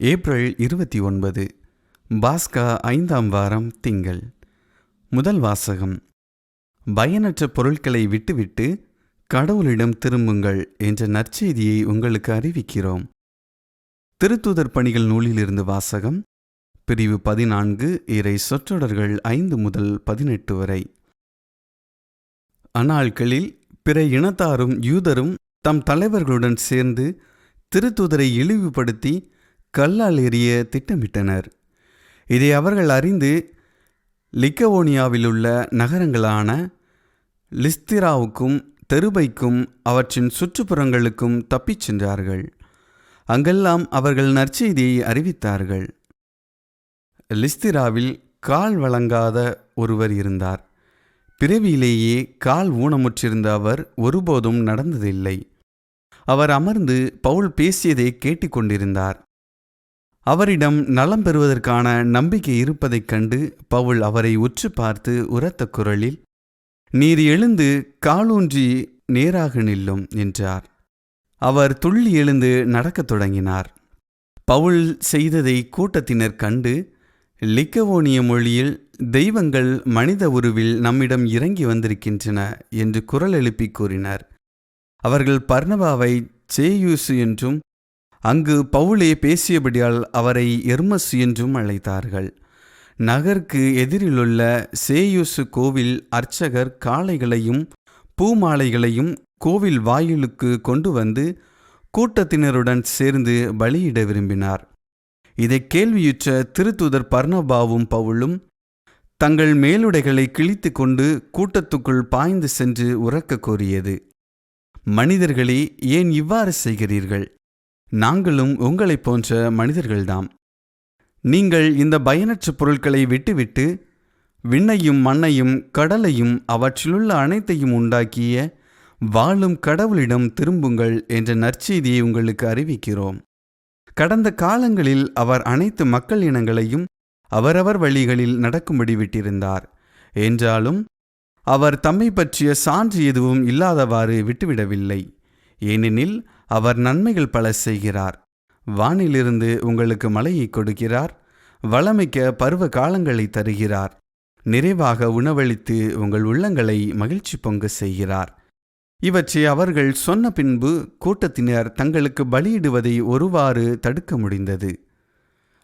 April இருபத்தி ஒன்பது பாஸ்கா ஐந்தாம் வாரம் திங்கள். முதல் வாசகம். பயனற்ற பொருட்களை விட்டுவிட்டு கடவுளிடம் திரும்புங்கள் என்ற நற்செய்தியை உங்களுக்கு அறிவிக்கிறோம். திருத்தூதர் பணிகள் நூலிலிருந்து வாசகம். பிரிவு பதினான்கு இறை சொற்றொடர்கள் ஐந்து முதல் பதினெட்டு வரை. அந்நாட்களில் பிற இனத்தாரும் யூதரும் தம் தலைவர்களுடன் சேர்ந்து திருத்தூதரை இழிவுபடுத்தி கல்லால் எறிய திட்டமிட்டனர். இதை அவர்கள் அறிந்து லிக்கவோனியாவிலுள்ள நகரங்களான லிஸ்திராவுக்கும் தெருபைக்கும் அவற்றின் சுற்றுப்புறங்களுக்கும் தப்பிச் சென்றார்கள். அங்கெல்லாம் அவர்கள் நற்செய்தியை அறிவித்தார்கள். லிஸ்திராவில் கால் வழங்காத ஒருவர் இருந்தார். பிறவியிலேயே கால் ஊனமுற்றிருந்த அவர் ஒருபோதும் நடந்ததில்லை. அவர் அமர்ந்து பவுல் பேசியதை கேட்டுக்கொண்டிருந்தார் அவரிடம் நலம் பெறுவதற்கான நம்பிக்கை இருப்பதைக் கண்டு பவுல் அவரை உற்று பார்த்து உரத்த குரலில் நீர் எழுந்து காலூன்றி நேராக நில்லும் என்றார். அவர் துள்ளி எழுந்து நடக்கத் தொடங்கினார். பவுல் செய்ததை கூட்டத்தினர் கண்டு லிக்கவோனிய மொழியில் தெய்வங்கள் மனித உருவில் நம்மிடம் இறங்கி வந்திருக்கின்றன என்று குரல் எழுப்பி கூறினர். அவர்கள் பர்ணபாவை சேயூசு என்றும் அங்கு பவுலே பேசியபடியால் அவரை எர்மஸ் என்றும் அழைத்தார்கள். நகருக்கு எதிரிலுள்ள சேயுசு கோவில் அர்ச்சகர் காளைகளையும் பூமாலைகளையும் கோவில் வாயிலுக்கு கொண்டு வந்து கூட்டத்தினருடன் சேர்ந்து பலியிட விரும்பினார். இதை கேள்வியுற்ற திருத்துதர் பர்ணபாவும் பவுலும் தங்கள் மேலுடைகளை கிழித்து கொண்டு கூட்டத்துக்குள் பாய்ந்து சென்று உறக்க கோரியது. மனிதர்களே ஏன் இவ்வாறு செய்கிறீர்கள்? நாங்களும் உங்களைப் போன்ற மனிதர்கள்தாம். நீங்கள் இந்த பயனற்ற பொருட்களை விட்டுவிட்டு விண்ணையும் மண்ணையும் கடலையும் அவற்றிலுள்ள அனைத்தையும் உண்டாக்கிய வாழும் கடவுளிடம் திரும்புங்கள் என்ற நற்செய்தியை உங்களுக்கு அறிவிக்கிறோம். கடந்த காலங்களில் அவர் அனைத்து மக்கள் இனங்களையும் அவரவர் வழிகளில் நடக்கும்படி விட்டிருந்தார். என்றாலும் அவர் தம்மை பற்றிய சான்று எதுவும் இல்லாதவாறு விட்டுவிடவில்லை. ஏனெனில் அவர் நன்மைகள் பல செய்கிறார். வானிலிருந்து உங்களுக்கு மழையை கொடுக்கிறார். வளமிக்க பருவ காலங்களை தருகிறார். நிறைவாக உணவளித்து உங்கள் உள்ளங்களை மகிழ்ச்சி பொங்க செய்கிறார். இவற்றை அவர்கள் சொன்ன பின்பு கூட்டத்தினர் தங்களுக்கு பலியிடுவதை ஒருவாறு தடுக்க முடிந்தது.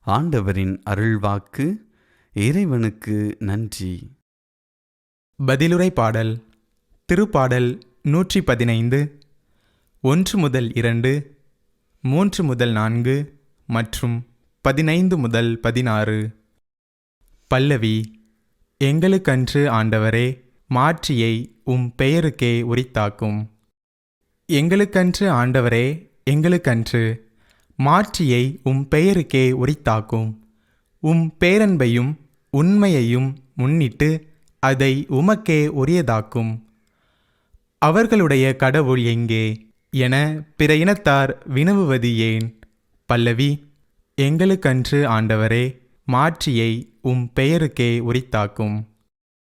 ஆண்டவரின் அருள்வாக்கு இறைவனுக்கு நன்றி. பதிலுரை பாடல் திருப்பாடல் நூற்றி பதினைந்து. ஒன்று முதல் இரண்டு மூன்று முதல் நான்கு மற்றும் பதினைந்து முதல் பதினாறு. பல்லவி எங்களுக்கன்று ஆண்டவரே மாற்றியை உம் பெயருக்கே உரித்தாக்கும். எங்களுக்கன்று ஆண்டவரே எங்களுக்கன்று மாற்றியை உம் பெயருக்கே உரித்தாக்கும். உம் பேரன்பையும் உண்மையையும் முன்னிட்டு அதை உமக்கே உரியதாக்கும். அவர்களுடைய கடவுள் எங்கே? என பிற இனத்தார் வினவுவது ஏன்? பல்லவி எங்களுக்கன்று ஆண்டவரே மாற்றியை உம் பெயருக்கே உரித்தாக்கும்.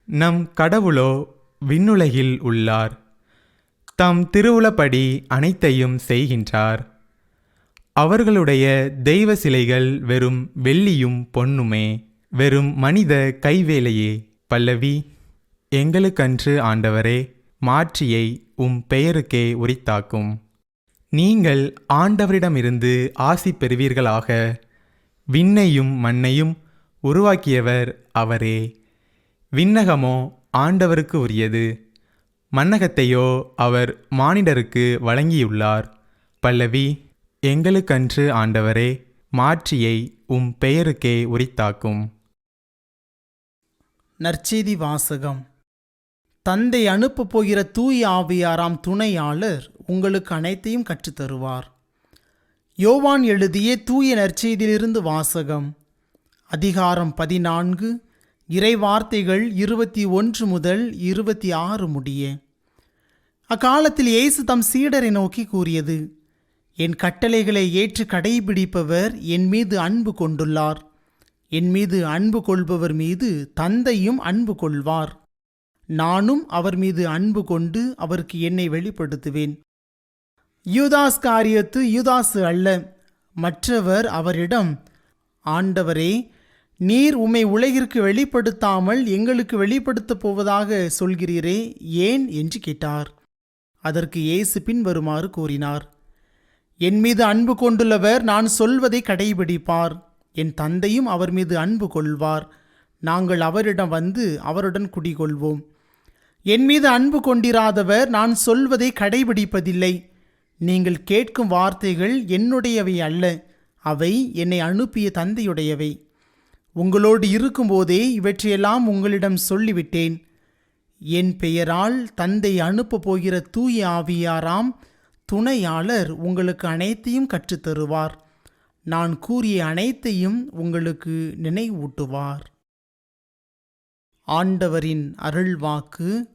நம் கடவுளோ விண்ணுலகில் உள்ளார். தம் திருவுளப்படி அனைத்தையும் செய்கின்றார். அவர்களுடைய தெய்வ சிலைகள் வெறும் வெள்ளியும் பொன்னுமே வெறும் மனித கைவேலையே. பல்லவி எங்களுக்கன்று ஆண்டவரே மாற்றியை உம் பெயருக்கே உரித்தாக்கும். நீங்கள் ஆண்டவரிடமிருந்து ஆசி பெறுவீர்களாக. விண்ணையும் மண்ணையும் உருவாக்கியவர் அவரே. விண்ணகமோ ஆண்டவருக்கு உரியது. மன்னகத்தையோ அவர் மானிடருக்கு வழங்கியுள்ளார். பல்லவி எங்களுக்கன்று ஆண்டவரே மாற்றியை உம் பெயருக்கே உரித்தாக்கும். நற்செய்தி வாசகம். தந்தை அனுப்பப் போகிற தூய ஆவியாராம் துணையாளர் உங்களுக்கு அனைத்தையும் கற்றுத்தருவார். யோவான் எழுதிய தூய நற்செய்தியிலிருந்து வாசகம். அதிகாரம் பதினான்கு இறை வார்த்தைகள் இருபத்தி ஒன்று முதல் இருபத்தி ஆறு முடிய. அக்காலத்தில் இயேசு தம் சீடரை நோக்கி கூறியது என் கட்டளைகளை ஏற்று கடைபிடிப்பவர் என் மீது அன்பு கொண்டுள்ளார். என் மீது அன்பு கொள்பவர் மீது தந்தையும் அன்பு கொள்வார். நானும் அவர் மீது அன்பு கொண்டு அவருக்கு என்னை வெளிப்படுத்துவேன். யூதாஸ் காரியத்து யூதாசு அல்ல மற்றவர் அவரிடம் ஆண்டவரே நீர் உம்மை உலகிற்கு வெளிப்படுத்தாமல் எங்களுக்கு வெளிப்படுத்தப் போவதாக சொல்கிறீரே ஏன்? என்று கேட்டார். அதற்கு இயேசு பின்வருமாறு கூறினார் என் மீது அன்பு கொண்டுள்ளவர் நான் சொல்வதை கடைபிடிப்பார். என் தந்தையும் அவர் மீது அன்பு கொள்வார். நாங்கள் அவரிடம் வந்து அவருடன் குடிகொள்வோம். என் மீது அன்பு கொண்டிராதவர் நான் சொல்வதை கடைபிடிப்பதில்லை. நீங்கள் கேட்கும் வார்த்தைகள் என்னுடையவை அல்ல அவை என்னை அனுப்பிய தந்தையுடையவை. உங்களோடு இருக்கும்போதே இவற்றையெல்லாம் உங்களிடம் சொல்லிவிட்டேன். என் பெயரால் தந்தை அனுப்பப் போகிற தூய ஆவியாராம் துணையாளர் உங்களுக்கு அனைத்தையும் கற்றுத்தருவார். நான் கூறிய அனைத்தையும் உங்களுக்கு நினைவூட்டுவார். ஆண்டவரின் அருள்வாக்கு